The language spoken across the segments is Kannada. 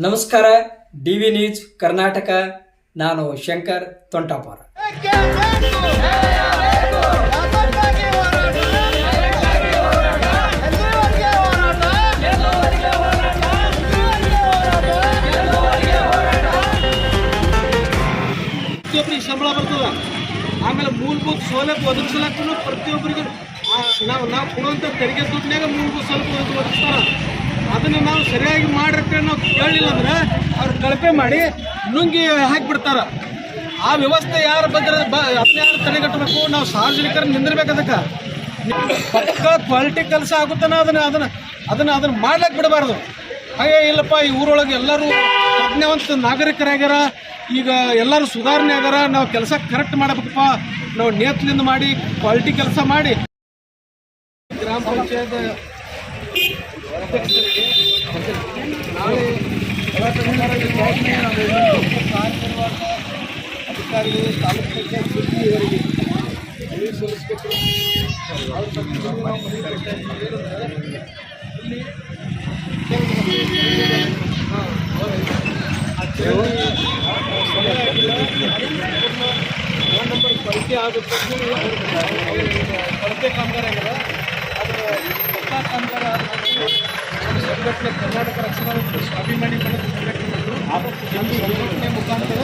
ನಮಸ್ಕಾರ ಡಿ ವಿ ನ್ಯೂಸ್ ಕರ್ನಾಟಕ. ನಾನು ಶಂಕರ್ ತೊಂಟಾಪುರ. ಪ್ರತಿಯೊಬ್ಬರಿಗೆ ಸಂಬಳ ಬರ್ತದ. ಆಮೇಲೆ ಮೂಲಭೂತ ಸೌಲಭ್ಯ ಒದಗಿಸ್ಲಕ್ಕೂ ಪ್ರತಿಯೊಬ್ಬರಿಗೆ. ನಾವು ನಾವು ಕೊಡುವಂಥ ತೆರಿಗೆ ದುಡ್ಡಿನಾಗ ಮೂಲಭೂತ ಸೌಲಭ್ಯ ಒದಗಿ- ಒದಗಿಸ್ತಾರ. ಅದನ್ನು ನಾವು ಸರಿಯಾಗಿ ಮಾಡಿರ್ತೇವೆ ನಾವು ಕೇಳಲಿಲ್ಲ ಅಂದ್ರೆ ಅವ್ರು ಕಳಪೆ ಮಾಡಿ ನುಂಗಿ ಹಾಕಿಬಿಡ್ತಾರ. ಆ ವ್ಯವಸ್ಥೆ ಯಾರು ಬಂದ್ರೆ ಯಾರು ತಡೆಗಟ್ಟಬೇಕು? ನಾವು ಸಾರ್ವಜನಿಕರ ನಿಂದಿರ್ಬೇಕು ಅದಕ್ಕೆ. ಪಕ್ಕ ಕ್ವಾಲಿಟಿ ಕೆಲಸ ಆಗುತ್ತಾನ ಅದನ್ನ ಅದನ್ನ ಅದನ್ನ ಅದನ್ನ ಮಾಡ್ಲಿಕ್ಕೆ ಬಿಡಬಾರ್ದು. ಹಾಗೆ ಇಲ್ಲಪ್ಪ, ಈ ಊರೊಳಗೆ ಎಲ್ಲರೂ ಪ್ರಜ್ಞಾವಂತ ನಾಗರಿಕರಾಗ್ಯಾರ. ಈಗ ಎಲ್ಲರೂ ಸುಧಾರಣೆ ಆಗ್ಯಾರ ನಾವು ಕೆಲಸ ಕರೆಕ್ಟ್ ಮಾಡಬೇಕಪ್ಪ. ನಾವು ನೇತ್ಲಿಂದ ಮಾಡಿ ಕ್ವಾಲಿಟಿ ಕೆಲಸ ಮಾಡಿ. ಗ್ರಾಮ ಪಂಚಾಯತ್ ನಾಳೆ ಅಧಿಕಾರಿಗಳು ತಾಲೂಕು ಪಂಚಾಯತ್ ಸಿಬ್ಬಂದಿಯವರಿಗೆ ಸಲ್ಲಿಸಬೇಕು ಇಲ್ಲಿ ಆಗಿಲ್ಲ. ಫೋನ್ ನಂಬರ್ ಪರಿಚಯ ಆಗುತ್ತೆ ಕೊರತೆ ಕಾಮಗಾರ ಆಗ್ಯದ ಅದರ ಹೊಸ ಕಾಮಗಾರ ಆದ ಸಂಘಟನೆ ಕರ್ನಾಟಕ ರಕ್ಷಣಾ ಸ್ವಾಭಿಮಾನಿ ಸಂಘಟನೆ ಮುಖಾಂತರ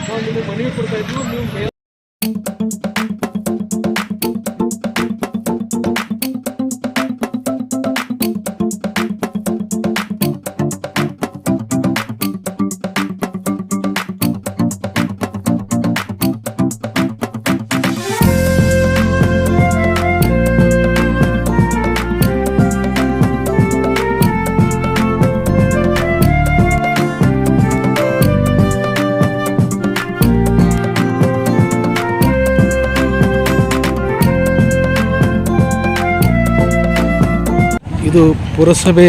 ನಾವು ನಿಮಗೆ ಮನವಿ ಕೊಡ್ತಾ ಇದ್ವಿ ನೀವು ಇದು ಪುರಸಭೆ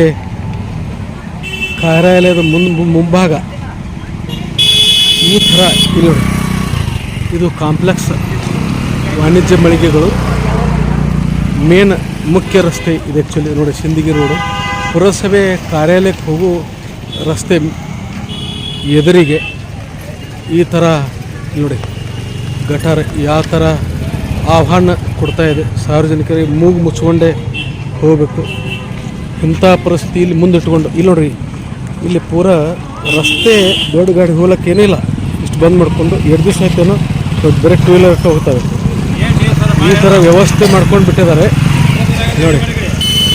ಕಾರ್ಯಾಲಯದ ಮುನ್ ಮುಂಭಾಗ. ಈ ಥರ ಇಲ್ಲಿ ಇದು ಕಾಂಪ್ಲೆಕ್ಸ್ ವಾಣಿಜ್ಯ ಮಳಿಗೆಗಳು. ಮೇನ್ ಮುಖ್ಯ ರಸ್ತೆ ಇದೆ ಆ್ಯಕ್ಚುಲಿ ನೋಡಿ, ಸಿಂದಗಿ ರೋಡು. ಪುರಸಭೆ ಕಾರ್ಯಾಲಯಕ್ಕೆ ಹೋಗೋ ರಸ್ತೆ ಎದುರಿಗೆ ಈ ಥರ ನೋಡಿ. ಗಟಾರ ಯಾವ ಥರ ಆಹ್ವಾನ ಕೊಡ್ತಾ ಇದೆ. ಸಾರ್ವಜನಿಕರಿಗೆ ಮೂಗು ಮುಚ್ಕೊಂಡೇ ಹೋಗಬೇಕು. ಇಂಥ ಪರಿಸ್ಥಿತಿ ಇಲ್ಲಿ ಮುಂದಿಟ್ಕೊಂಡು, ಇಲ್ಲಿ ನೋಡ್ರಿ, ಇಲ್ಲಿ ಪೂರ ರಸ್ತೆ ದೊಡ್ಡ ಗಾಡಿ ಹೋಗ್ಲಿಕ್ಕೆ ಏನಿಲ್ಲ. ಇಷ್ಟು ಬಂದ್ ಮಾಡಿಕೊಂಡು ಎರಡು ದಿವಸ ಆಯ್ತೇನೋ ಬೇರೆ ಟೂ ವೀಲರ್ ಹೋಗ್ತವೆ. ಈ ಥರ ವ್ಯವಸ್ಥೆ ಮಾಡ್ಕೊಂಡು ಬಿಟ್ಟಿದ್ದಾರೆ. ನೋಡಿ,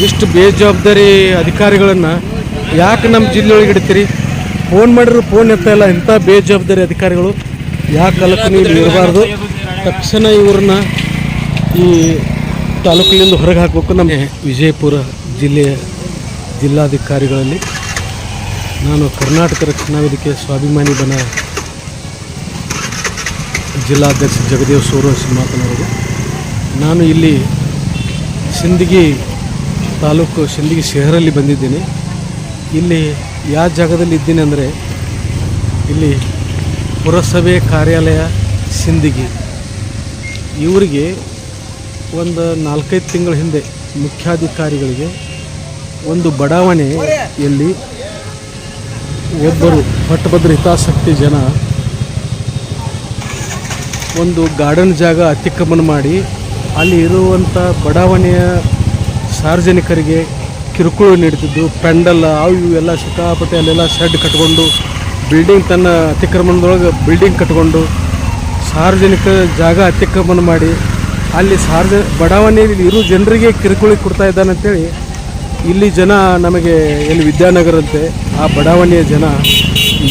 ಇಷ್ಟು ಬೇಜವಾಬ್ದಾರಿ ಅಧಿಕಾರಿಗಳನ್ನು ಯಾಕೆ ನಮ್ಮ ಜಿಲ್ಲೆಯೊಳಗೆ ಇಡ್ತೀರಿ ಫೋನ್ ಮಾಡಿದ್ರು ಫೋನ್ ಎತ್ತ ಇಲ್ಲ, ಇಂಥ ಬೇಜವಾಬ್ದಾರಿ ಅಧಿಕಾರಿಗಳು. ಯಾಕೆ ಕಾಲಕ್ಕೆ ನೀವು ಇರಬಾರ್ದು? ತಕ್ಷಣ ಇವ್ರನ್ನ ಈ ತಾಲೂಕಿನಿಂದ ಹೊರಗೆ ಹಾಕಬೇಕು ನಮ್ಮ ವಿಜಯಪುರ ಜಿಲ್ಲೆಯ ಜಿಲ್ಲಾಧಿಕಾರಿಗಳಲ್ಲಿ ನಾನು ಕರ್ನಾಟಕ ರಕ್ಷಣಾ ವೇದಿಕೆ ಸ್ವಾಭಿಮಾನಿ ಬನ ಜಿಲ್ಲಾಧ್ಯಕ್ಷ ಜಗದೇವ್ ಸೂರಸ್ ಮಾತನಾಡೋದು. ನಾನು ಇಲ್ಲಿ ಸಿಂದಗಿ ತಾಲೂಕು ಸಿಂದಗಿ ಶಹರಲ್ಲಿ ಬಂದಿದ್ದೀನಿ. ಇಲ್ಲಿ ಯಾವ ಜಾಗದಲ್ಲಿ ಇದ್ದೀನಿ ಅಂದರೆ ಇಲ್ಲಿ ಪುರಸಭೆ ಕಾರ್ಯಾಲಯ ಸಿಂದಗಿ. ಇವರಿಗೆ ಒಂದು ನಾಲ್ಕೈದು ತಿಂಗಳ ಹಿಂದೆ ಮುಖ್ಯಾಧಿಕಾರಿಗಳಿಗೆ ಒಂದು ಬಡಾವಣೆಯಲ್ಲಿ ಒಬ್ಬರು ಪಟ್ಟಭದ್ರ ಹಿತಾಸಕ್ತಿ ಜನ ಒಂದು ಗಾರ್ಡನ್ ಜಾಗ ಅತಿಕ್ರಮಣ ಮಾಡಿ ಅಲ್ಲಿ ಇರುವಂಥ ಬಡಾವಣೆಯ ಸಾರ್ವಜನಿಕರಿಗೆ ಕಿರುಕುಳ ನೀಡ್ತಿದ್ದು ಪೆಂಡಲ್, ಅವು ಇವು ಎಲ್ಲ ಸಿಕ್ಕಾಪಟ್ಟೆ ಅಲ್ಲೆಲ್ಲ ಶೆಡ್ ಕಟ್ಕೊಂಡು ಬಿಲ್ಡಿಂಗ್ ತನ್ನ ಅತಿಕ್ರಮಣದೊಳಗೆ ಬಿಲ್ಡಿಂಗ್ ಕಟ್ಕೊಂಡು ಸಾರ್ವಜನಿಕ ಜಾಗ ಅತಿಕ್ರಮಣ ಮಾಡಿ ಅಲ್ಲಿ ಸಾರ್ವಜ, ಬಡಾವಣೆಯಲ್ಲಿ ಇರೋ ಜನರಿಗೆ ಕಿರುಕುಳ ಕೊಡ್ತಾ ಇದ್ದಾನೆ ಅಂತೇಳಿ ಇಲ್ಲಿ ಜನ ನಮಗೆ ಎಲ್ಲಿ ವಿದ್ಯಾನಗರಂತೆ, ಆ ಬಡಾವಣೆಯ ಜನ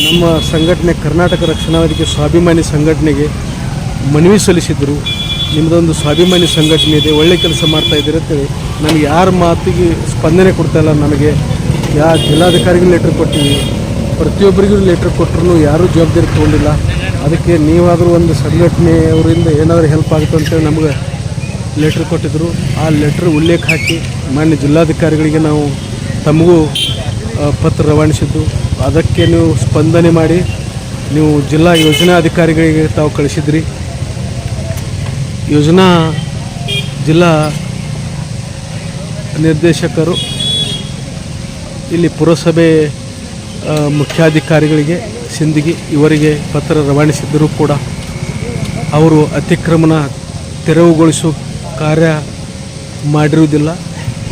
ನಮ್ಮ ಸಂಘಟನೆ ಕರ್ನಾಟಕ ರಕ್ಷಣಾ ವೇದಿಕೆ ಸ್ವಾಭಿಮಾನಿ ಸಂಘಟನೆಗೆ ಮನವಿ ಸಲ್ಲಿಸಿದರು. ನಿಮ್ಮದೊಂದು ಸ್ವಾಭಿಮಾನಿ ಸಂಘಟನೆ ಇದೆ, ಒಳ್ಳೆ ಕೆಲಸ ಮಾಡ್ತಾ ಇದ್ದೀರಿ ಅಂತೇಳಿ. ನನಗೆ ಯಾರ ಮಾತಿಗೆ ಸ್ಪಂದನೆ ಕೊಡ್ತಾ ಇಲ್ಲ ನನಗೆ ಯಾ ಜಿಲ್ಲಾಧಿಕಾರಿಗೂ ಲೆಟ್ರ್ ಕೊಟ್ಟಿವಿ, ಪ್ರತಿಯೊಬ್ಬರಿಗೂ ಲೆಟ್ರ್ ಕೊಟ್ಟರು ಯಾರೂ ಜವಾಬ್ದಾರಿ ತೊಗೊಂಡಿಲ್ಲ. ಅದಕ್ಕೆ ನೀವಾದರೂ ಒಂದು ಸಂಘಟನೆಯವರಿಂದ ಏನಾದರೂ ಹೆಲ್ಪ್ ಆಗುತ್ತೆ ಅಂತೇಳಿ ನಮಗೆ ಲೆಟ್ರ್ ಕೊಟ್ಟಿದ್ದರು ಆ ಲೆಟ್ರ್ ಉಲ್ಲೇಖ ಹಾಕಿ ಮಾನ್ಯ ಜಿಲ್ಲಾಧಿಕಾರಿಗಳಿಗೆ ನಾವು ತಮಗೂ ಪತ್ರ ರವಾನಿಸಿದ್ದು. ಅದಕ್ಕೆ ನೀವು ಸ್ಪಂದನೆ ಮಾಡಿ ನೀವು ಜಿಲ್ಲಾ ಯೋಜನಾ ಅಧಿಕಾರಿಗಳಿಗೆ ತಾವು ಕಳಿಸಿದ್ರಿ. ಯೋಜನಾ ಜಿಲ್ಲಾ ನಿರ್ದೇಶಕರು ಇಲ್ಲಿ ಪುರಸಭೆ ಮುಖ್ಯಾಧಿಕಾರಿಗಳಿಗೆ ಸಿಂದಗಿ ಇವರಿಗೆ ಪತ್ರ ರವಾನಿಸಿದ್ದರೂ ಕೂಡ ಅವರು ಅತಿಕ್ರಮಣ ತೆರವುಗೊಳಿಸುವ ಕಾರ್ಯ ಮಾಡಿರುವುದಿಲ್ಲ.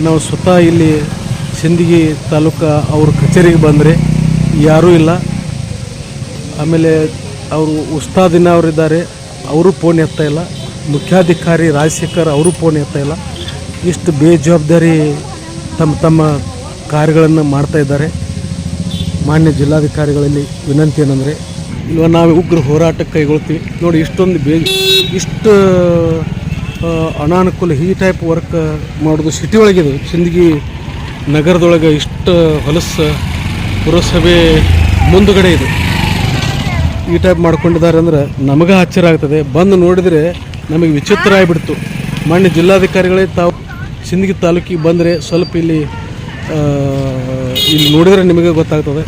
ನಾವು ಸ್ವತಃ ಇಲ್ಲಿ ಸಿಂದಗಿ ತಾಲೂಕು ಅವ್ರ ಕಚೇರಿಗೆ ಬಂದರೆ ಯಾರೂ ಇಲ್ಲ. ಆಮೇಲೆ ಅವರು ಉಸ್ತಾದಿನ ಅವರಿದ್ದಾರೆ ಅವರು ಫೋನ್ ಎತ್ತಾ ಇಲ್ಲ. ಮುಖ್ಯಾಧಿಕಾರಿ ರಾಜಶೇಖರ್ ಅವರು ಫೋನ್ ಎತ್ತಾ ಇಲ್ಲ. ಇಷ್ಟು ಬೇಜವಾಬ್ದಾರಿ ತಮ್ಮ ತಮ್ಮ ಕಾರ್ಯಗಳನ್ನು ಮಾಡ್ತಾ ಇದ್ದಾರೆ. ಮಾನ್ಯ ಜಿಲ್ಲಾಧಿಕಾರಿಗಳಲ್ಲಿ ವಿನಂತಿ ಏನಂದರೆ ಇಲ್ವ ನಾವು ಉಗ್ರ ಹೋರಾಟ ಕೈಗೊಳ್ತೀವಿ. ನೋಡಿ, ಇಷ್ಟೊಂದು ಬೇ ಇಷ್ಟು ಅನಾನುಕೂಲ ಈ ಟೈಪ್ ವರ್ಕ್ ಮಾಡೋದು ಸಿಟಿ ಒಳಗಿದೆ. ಸಿಂದಗಿ ನಗರದೊಳಗೆ ಇಷ್ಟು ಹೊಲಸು ಪುರಸಭೆ ಮುಂದುಗಡೆ ಇದೆ. ಈ ಟೈಪ್ ಮಾಡ್ಕೊಂಡಿದ್ದಾರೆ ಅಂದ್ರೆ ನಮಗೆ ಆಶ್ಚರ್ಯ ಆಗ್ತದೆ. ಬಂದು ನೋಡಿದರೆ ನಮಗೆ ವಿಚಿತ್ರ ಆಗಿಬಿಡ್ತು. ಮಣ್ಣ ಜಿಲ್ಲಾಧಿಕಾರಿಗಳೇ ತಾವು ಸಿಂದಗಿ ತಾಲೂಕಿಗೆ ಬಂದರೆ ಸ್ವಲ್ಪ ಇಲ್ಲಿ ಇಲ್ಲಿ ನೋಡಿದರೆ ನಿಮಗೆ ಗೊತ್ತಾಗ್ತದೆ.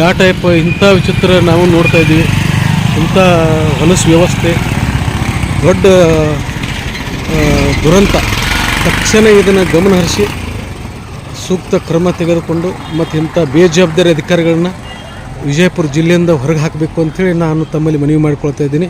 ಯಾವ ಟೈಪ್ ಇಂಥ ವಿಚಿತ್ರ ನಾವು ನೋಡ್ತಾ ಇದ್ದೀವಿ. ಇಂಥ ಹೊಲಸು ವ್ಯವಸ್ಥೆ ದೊಡ್ಡ ದುರಂತ. ತಕ್ಷಣ ಇದನ್ನು ಗಮನಹರಿಸಿ ಸೂಕ್ತ ಕ್ರಮ ತೆಗೆದುಕೊಂಡು ಮತ್ತು ಇಂಥ ಬೇಜವಾಬ್ದಾರಿ ಅಧಿಕಾರಿಗಳನ್ನ ವಿಜಯಪುರ ಜಿಲ್ಲೆಯಿಂದ ಹೊರಗೆ ಹಾಕಬೇಕು ಅಂಥೇಳಿ ನಾನು ತಮ್ಮಲ್ಲಿ ಮನವಿ ಮಾಡಿಕೊಳ್ತಾ ಇದ್ದೀನಿ.